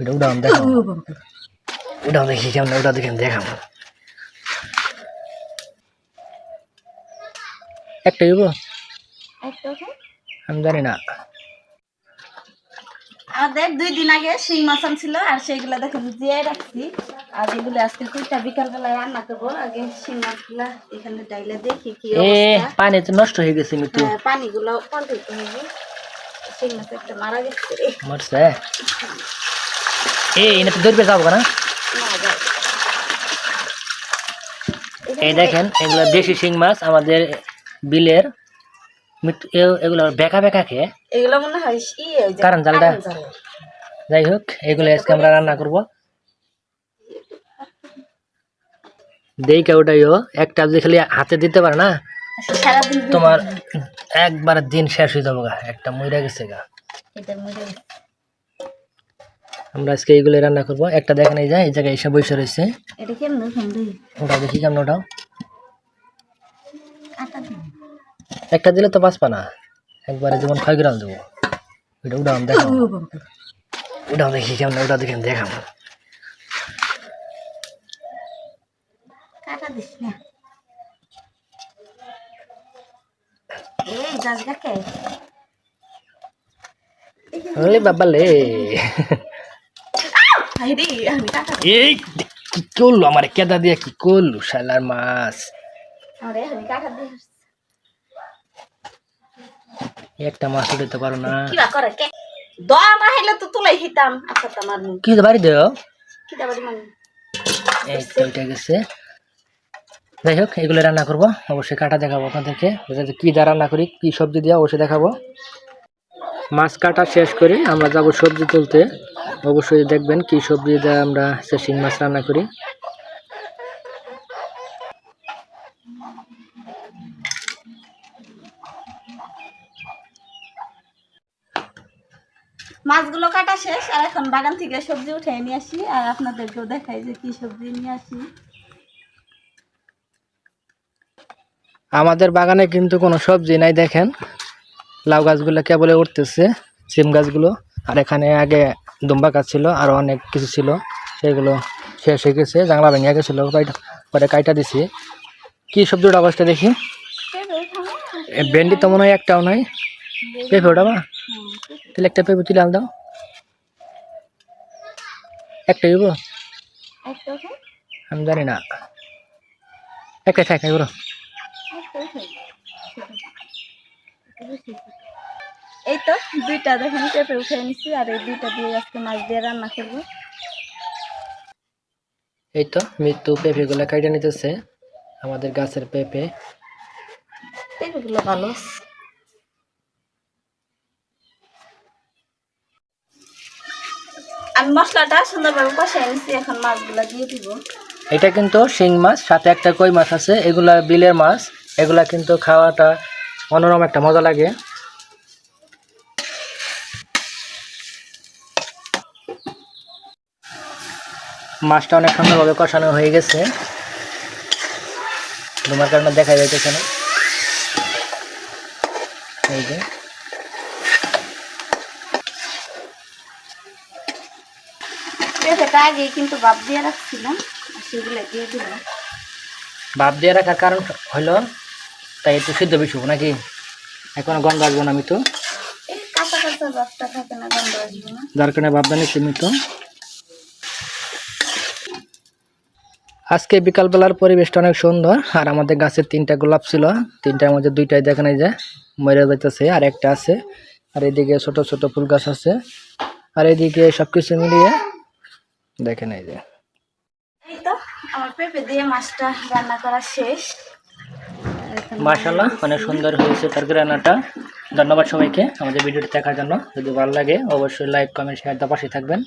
ওইটা উঠাম দেখাম ওটাও দেখি কেমন ওটা দেখে দেখাম একটা দিব? আমি জানি না। আমাদের দুই দিন আগে শিং মাছ ছিল আর সেইগুলো দেখেন দিয়ে রাখছি। আর এগুলো আজকে কুইটা বিকাল বেলায় রান্না করব। আগে শিং মাছগুলা এখানে ডাইলে দেখি কি অবস্থা। পানি তো নষ্ট হয়ে গেছে মিটু হ্যাঁ, পানিগুলো পাল্টাইতে হবে শিং মাছ একটা মারা গেছে। মরছে? এ তো যাব না এই দেখেন এগুলো দেশি শিং মাছ আমাদের বিলের এগুলো বেকা বেকা খেয়ে। এগুলো মনে হয় কারণ জালটা? যাই হোক এগুলো আজকে আমরা রান্না করব। দেইকা ওটাইও একটা যদি খালি হাতে দিতে পারে না আচ্ছা, দুই তোমার একবার দিন শেষ হয়ে যাব গা একটা মইরা গেছে গা। এটা। আমরা আজকে এইগুলো রান্না করব। একটা দেখেন এই যে এই জায়গায় এসে বসে রয়েছে। ওটা দেখি কেমন ওটাও একটা দিলে তো বাঁচবা না। একবারে যেমন ছয় গ্রাম দেবো। ওইটা উঠাম দেখাম ওটাও দেখি কেমন ওটা দেখে দেখাম দিস না। এই কে করল? আমার কেদা দিয়া কি করল শালার মাছ? একটা মাছ উঠাতে পারো না। কে আচ্ছা বাড়ি দেও গেছে। যাই হোক এগুলো রান্না করব। অবশ্যই কাটা দেখাবো আপনাদেরকে। কি দা রান্না করি কি সবজি দিয়ে অবশ্যই দেখাবো। মাছ কাটা শেষ করে আমরা যাব সবজি তুলতে। অবশ্যই দেখবেন কি সবজি দিয়ে আমরা শিং মাছ রান্না করি। মাছগুলো কাটা শেষ আর এখন বাগান থেকে সবজি উঠে নিয়ে আসি আর আপনাদেরকেও দেখাই যে কি সবজি নিয়ে আসি। আমাদের বাগানে কিন্তু কোনো সবজি নাই দেখেন। লাউ গাছগুলো কেবলে উঠতেছে সিম গাছগুলো আর এখানে আগে দুম্বা গাছ ছিল আরও অনেক কিছু ছিল। সেগুলো শেষ হয়ে গেছে জাংলা ভেঙে গেছিল পরে কাইটা দিছি। কি সবজির অবস্থা দেখি? ভেন্ডি তো মনে হয় একটাও নাই। পেঁপে ওটা বা? তাহলে একটা পেঁপে তুলে আল দাও একটা দিব আমি জানি না। একটা খাই খাই বলো এই তো দুইটা দেখেন পেঁপে উঠে নিছি আর এই দুইটা দিয়ে আজকে মাছ দিয়ে রান্না করব। এই তো মৃত্যু পেঁপেগুলো কাইটে নিতেছে আমাদের গাছের পেঁপে। পেঁপেগুলো ভালো। আমি মশলাটা সুন্দরভাবে কষাই নিছি এখন মাছগুলো দিয়ে দিব। এটা কিন্তু শিং মাছ সাথে একটা কই মাছ আছে এগুলা বিলের মাছ এগুলা কিন্তু খাওয়াটা মনোরম একটা মজা লাগে। মাছটা অনেক সুন্দরভাবে কষানো হয়ে গেছে। তোমার কারণে দেখা যাইতেছে না। এই যে। আগে কিন্তু ভাব দিয়ে রাখছিলাম সেগুলো দিয়ে রাখার কারণ হলো তাই একটু সিদ্ধ বেশি নাকি? এখন গন্ধ আসব না আমি তো যার কারণে ভাবনা নিচ্ছি আমি তো আজকে বিকালবেলার পরিবেশটা অনেক সুন্দর আর আমাদের গাছের তিনটা গোলাপ ছিল। তিনটার মধ্যে দুইটাই দেখানো যায় মরে যাইতেছে আর একটা আছে। আর এদিকে ছোট ছোট ফুল গাছ আছে। আর এদিকে সবকিছু মিলিয়ে দেখেন এই যে। এই তো আমার পেঁপে দিয়ে মাছটা রান্না করা শেষ। মাশাল্লাহ অনেক সুন্দর হয়েছে রান্নাটা। ধন্যবাদ সবাইকে আমাদের ভিডিওটি দেখার জন্য। যদি ভালো লাগে অবশ্যই লাইক কমেন্ট শেয়ার দেওয়ার পাশে থাকবেন।